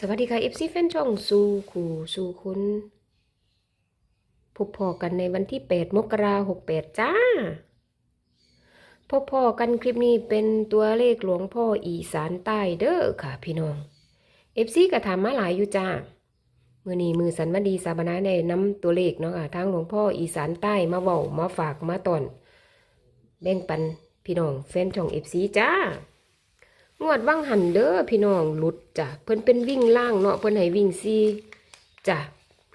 สวัสดีค่ะ FC แฟนช่องสู่ขู่สู่คุณพบพอกันในวันที่ 8 มกราหกแปดจ้า พบพอกันคลิปนี้เป็นตัวเลขหลวงพ่ออีสานใต้เด้อค่ะพี่น้อง FC ก็ถามมาหลายอยู่จ้ามือนีมือสันวันดีสาบนาได้ำตัวเลขเนาะค่ะทางหลวงพ่ออีสานใต้มาเว้ามาฝากมาตอน แบ่งปันพี่น้องแฟนช่อง FC จ้า งวดว่างหันเด้อพี่น้องหลุดจ้ะเพิ่นเป็นวิ่งล่างเนาะเพิ่นให้วิ่งซีจ้ะ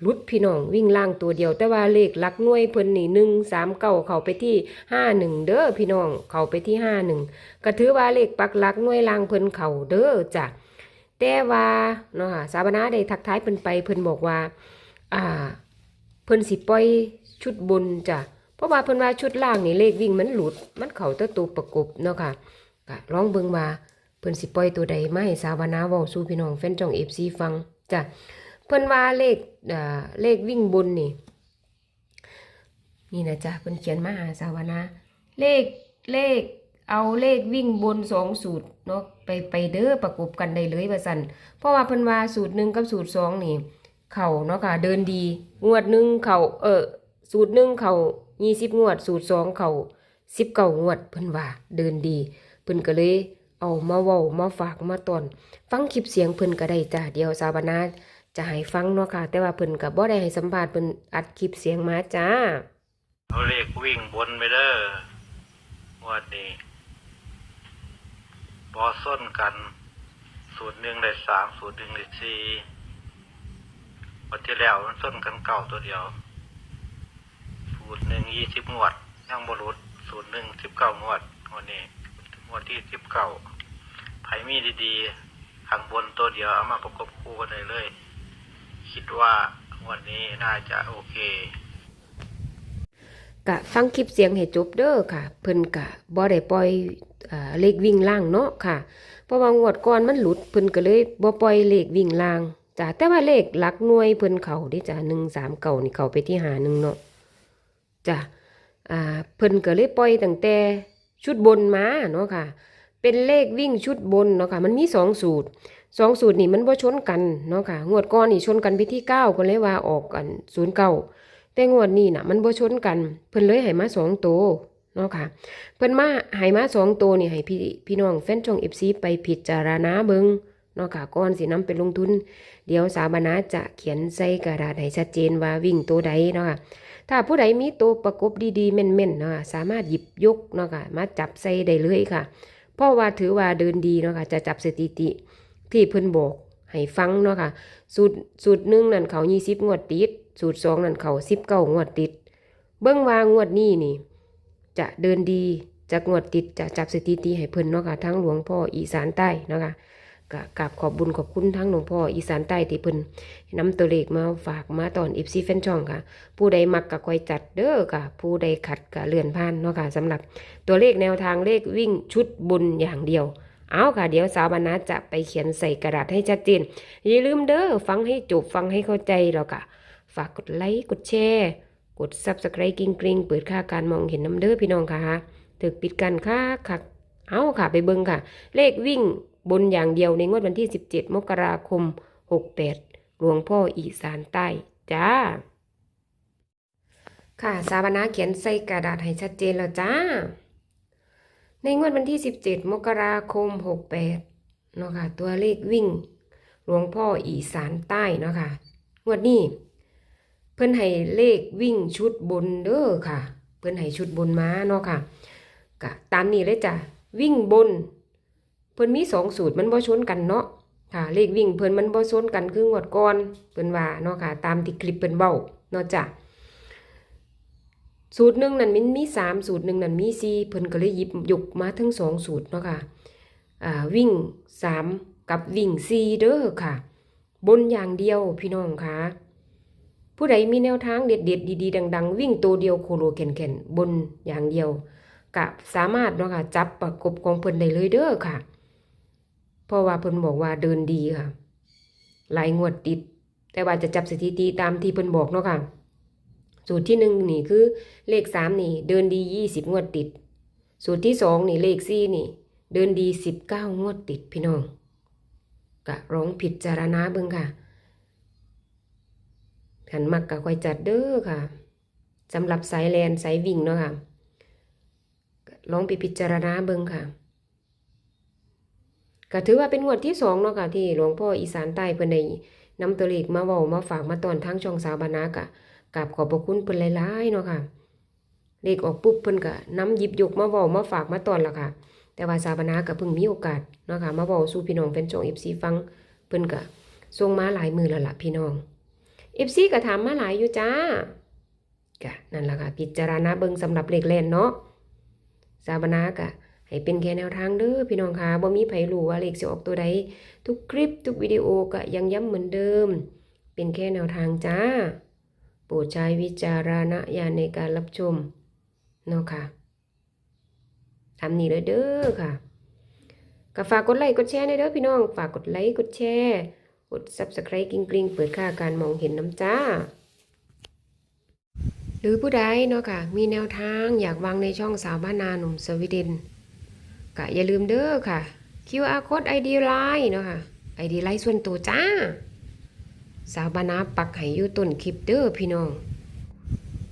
หลุดพี่น้องวิ่งล่างตัวเดียว แต่ว่าเลขลักหน่วยเพิ่นนี่หนึ่งสามเก้าเขาไปที่ห้าหนึ่งเด้อพี่น้องเขาไปที่ห้าหนึ่งก็ถือว่าเลขปักลักหน่วยล่างเพิ่นเขาเด้อจ้ะแต่ว่าเนาะค่ะสาบานาได้ทักทายเพิ่นไปเพิ่นบอกว่า อ่า เพิ่นสิปล่อยชุดบนจ้ะเพราะว่าเพิ่นว่าชุดล่างนี่เลขวิ่งมันหลุดมันเข้าตัวตัวประกบเนาะค่ะก็ลองเบิ่งว่า เพิ่นสิปล่อยตัวใดมาให้สาวนาเว้าสู่พี่น้องแฟนจ่อง FC ฟังจ้ะเพิ่นว่าเลขอ่าเลขวิ่งบนนี่ นี่นะจ้ะเพิ่นเขียนมาหาสาวนาเลขเลขเอาเลขวิ่งบนสองสูตรเนาะไปไปเด้อประกบกันได้เลยว่าซั่นเพราะว่าเพิ่นว่าสูตรหนึ่งกับสูตรสองนี่ เข่าเนาะค่ะเดินดีงวดหนึ่งเข่าเออสูตรหนึ่งเข่ายี่สิบงวด สูตรสองเข่าสิบเก้างวดเพิ่นว่าเดินดีเพิ่นก็เลย เอามาเว้ามาฝากมาตอน ฟังคลิปเสียงเพิ่นก็ได้จ้ะเดี๋ยวสาวบานาจะให้ฟังเนาะค่ะ แต่ว่าเพิ่นก็บ่ได้ให้สัมภาษณ์เพิ่นอัดคลิปเสียงมาจ้า เอาเลขวิ่งบนไปเด้องวันนี้บอส้นกันสูตรหนึ่งได้สามสูตรหนึ่งได้สี่วันที่แล้วมันส้นกันเก่าตัวเดียว สูตรหนึ่งยี่สิบงวดยังบรุษสูตรหนึ่งสิบเก้างวดงวันนี้งวดที่สิบเก้า ไผมีดีๆข้างบนตัวเดียวเอามาประกบคู่กันเลยเลย คิดว่าวันนี้น่าจะโอเคกะฟังคลิปเสียงให้จบเด้อค่ะ เพิ่นกะบ่ได้ปล่อยอ่าเลขวิ่งล่างเนาะค่ะ เพราะว่างวดก่อนมันหลุดเพิ่นก็เลยบ่ปล่อยเลขวิ่งล่างจ้ะแต่ว่าเลขหลักหน่วยเพิ่นเขาเด้จ้ะ139นี่เขาไปที่หาหนึ่งเนาะจ้ะอ่าเพิ่นก็เลยปล่อยตั้งแต่ชุดบนมาเนาะค่ะ เป็นเลขวิ่งชุดบนเนาะค่ะมันมีสองสูตรสองสูตรนี่มันบ่ชนกันเนาะค่ะงวดก่อนนี่ชนกันไปที่เก้าก็เลยว่าออกกันศูนย์เก้าแต่งวดนี้น่ะ มันบ่ชนกัน เพิ่นเลยให้มาสองตัวเนาะค่ะ เพิ่นมาให้มาสองตัวนี่ให้พี่พี่น้องแฟนช่อง FC ไปพิจารณาเบิงเนาะค่ะก่อนสินำไปลงทุน เดี๋ยวสาบานาจะเขียนใส่กระดาษให้ชัดเจนว่าวิ่งตัวใดเนาะค่ะถ้าผู้ใดมีตัวประกบดีๆแม่นๆเนาะค่ะสามารถหยิบยกเนาะค่ะมาจับใส่ได้เลยค่ะ เพราะว่าถือว่าเดินดีเนาะค่ะจะจับสถิติที่เพิ่นบอกให้ฟังเนาะค่ะสูตรสูตรหนึ่งนั่นเขายี่สิบงวดติด สูตรสองนั่นเขาสิบเก้างวดติด เบื้องวางวดนี้นี่ จะเดินดีจะงวดติดจะจับสถิติให้เพิ่นเนาะค่ะทั้งหลวงพ่ออีสานใต้เนาะค่ะ กกราบขอบบุญขอบคุณทั้งหลวงพ่ออีสานใต้ที่เพิ่นนำตัวเลขมาฝากมาตอนอิฟซีแฟนช่องค่ะ ผู้ใดมักก็คอยจัดเด้อค่ะ ผู้ใดขัดก็เลื่อนผ่านเนาะค่ะสำหรับตัวเลขแนวทางเลขวิ่งชุดบนอย่างเดียว เอาค่ะ เดี๋ยวสาวบรรณาจะไปเขียนใส่กระดาษให้ชัดเจนอย่าลืมเด้อฟังให้จบฟังให้เข้าใจแล้วก็ฝากกดไลค์กดแชร์กด subscribe กริ๊งกริงเปิดค่าการมองเห็นน้ำเด้อพี่น้องค่ะถึกปิดกันค่ะค่ะเอาค่ะไปเบิ่งค่ะ เลขวิ่ง บนอย่างเดียวในงวดวันที่ 17 มกราคม 68 หลวงพ่ออีสานใต้ จ้า ค่ะ สาบานาเขียนใส่กระดาษให้ชัดเจนแล้วจ้า ในงวดวันที่ 17 มกราคม 68 เนาะค่ะ ตัวเลขวิ่ง หลวงพ่ออีสานใต้เนาะค่ะ งวดนี้ เพิ่อนให้เลขวิ่งชุดบนเด้อค่ะ เพิ่อนให้ชุดบนม้าเนาะค่ะก็ตามนี้เลยจ้ะ วิ่งบน เพิ่นมีสองสูตรมันบ่ชนกันเนาะค่ะ เลขวิ่งเพิ่นมันบ่ชนกันคืองวดก่อนเพิ่นว่าเนาะค่ะ ตามที่คลิปเพิ่นเว้าเนาะจ้ะสูตรหนึ่งนั่นมันมีสามสูตรหนึ่งนั่นมีสี่เพิ่นก็เลยหยิบยกมาทั้งสองสูตรเนาะค่ะอ่าวิ่งสามกับวิ่งสี่เด้อค่ะ บนอย่างเดียวพี่น้องค่ะผู้ใดมีแนวทางเด็ดเด็ดดีๆดัง ๆ วิ่งตัวเดียวโคโลแข็นๆบนอย่างเดียวก็สามารถเนาะค่ะจับประกบของเพิ่นได้เลยเด้อค่ะ เพราะว่าเพิ่นบอกว่าเดินดีค่ะ หลายงวดติด แต่ว่าจะจับสถิติตามที่เพิ่นบอกเนาะค่ะ สูตรที่หนึ่งนี่คือเลขสามนี่ เดินดียี่สิบงวดติด สูตรที่สองนี่เลขสี่นี่ เดินดีสิบเก้างวดติดพี่น้องก็ลองพิดจารณาเบิ่งค่ะขันมักก็ค่อยจัดเด้อค่ะสำหรับสายแลนสายวิ่งเนาะค่ะก็ลองไปพิจารณาเบิ่งค่ะ ก็ถือว่าเป็นงวดที่สองเนาะค่ะที่หลวงพ่ออีสานใต้เพิ่นได้นำตัวเลขมาเว้ามาฝากมาตอนทางช่องสาวบานากะกราบขอบพระคุณเพิ่นหลายๆเนาะค่ะเลขออกปุ๊บเพิ่นก็นำหยิบยกมาเว้ามาฝากมาตอนละค่ะ แต่ว่าสาวบานากะเพิ่งมีโอกาสเนาะค่ะมาเว้าสู่พี่น้องแฟนช่อง FC ฟังเพิ่นก็ส่งมาหลายมือแล้วล่ะพี่น้อง FC ก็ถามมาหลายอยู่จ้าก็นั่นละค่ะ พิจารณาเบิ่งสำหรับเลขแล่นเนาะสาวบานากะ ให้เป็นแค่แนวทางเด้อพี่น้องค่ะบ่มีไผรู้ว่าเลขสิออกตัวใดทุกคลิปทุกวิดีโอก็ยังย้ำเหมือนเดิม เป็นแค่แนวทางจ้า โปรดใช้วิจารณญาณในการรับชมเนาะค่ะทำนี้เลยเด้อค่ะก็ฝากกดไลค์กดแชร์ในเด้อพี่น้อง ฝากกดไลค์กดแชร์กด subscribe กริ๊งกริ๊งเปิดค่าการมองเห็นน้ำจ้า หรือผู้ใดเนาะค่ะมีแนวทางอยากวางในช่องสาวบ้านนาหนุ่มสวีเดน ก็อย่าลืมเด้อค่ะ QR code ID Line เนาะค่ะ ID Line ส่วนตัวจ้า สาวบานาปักให้อยู่ต้นคลิปเด้อพี่น้อง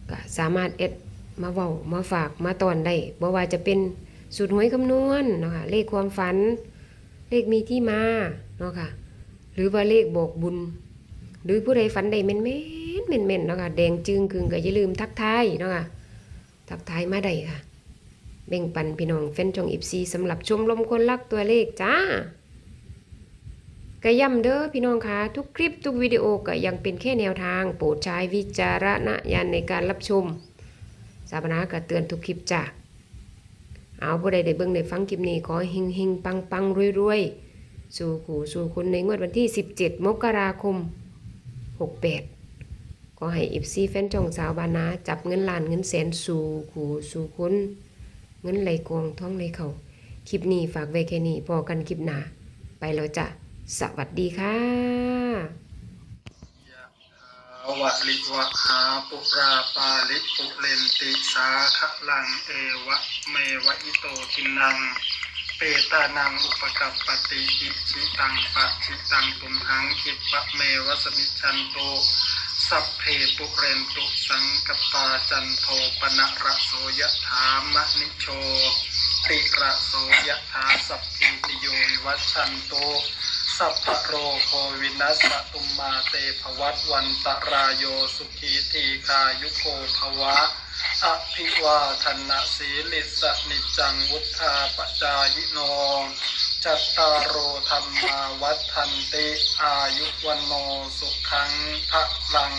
ก็สามารถเอ็ดมาเว้ามาฝากมาตอนได้บ่ว่าจะเป็นสูตรหวยคำนวณเนาะค่ะเลขความฝัน เลขมีที่มาเนาะค่ะ หรือว่าเลขบอกบุญ หรือผู้ใดฝันได้แม่นๆแม่นเนาะค่ะแดงจึงกึงก็อย่าลืมทักทายเนาะค่ะทักทายมาได้ค่ะ แบ่งปันพี่น้องแฟนช่อง FC สำหรับชมรมคนรักตัวเลขจ้าก็ย้ำเด้อพี่น้องคะทุกคลิปทุกวิดีโอก็ยังเป็นแค่แนวทาง โปรดใช้วิจารณญาณในการรับชม สาบนาก็เตือนทุกคลิปจ้ะเอาผู้ใดได้เบิ่งได้ฟังคลิปนี้ขอเฮงเฮงปังปังรวยรวยสู่ขู่สู่คุณในงวดวันที่ 17 มกราคม 68ก็ให้ FC แฟนช่องสาวบานาจับเงินล้านเงินแสนสู่ขู่สู่คุณ เงินไหลกองท้องไหลเขาคลิปนี้ฝากไว้แค่นี้พอกันคลิปหน้าไปแล้วจ้ะสวัสดีค่ะวะลิวะหาปุราปาลิปุเรนติสาขลังเอวะเมวะอิโตทินัง เปตานังอุปกัปปติอิชิตังปะชิตังตุมหังคิปะเมวะสมิจฉันโต สัพเพปุเรนตุสังกปาจันโทปนะระโสยถามะนิโชติระโสยถาสัพพิติโยวัชันโตสัพพโรโควินัสสตุมมาเตภวัตวันตรายโยสุขีทีคายุโกภวะอภิวาทนาสีลิสนิจังวุธาปจายโน จัตตารโอธรรมาวัฏทันติ อายุวันโนสุขังพระลัง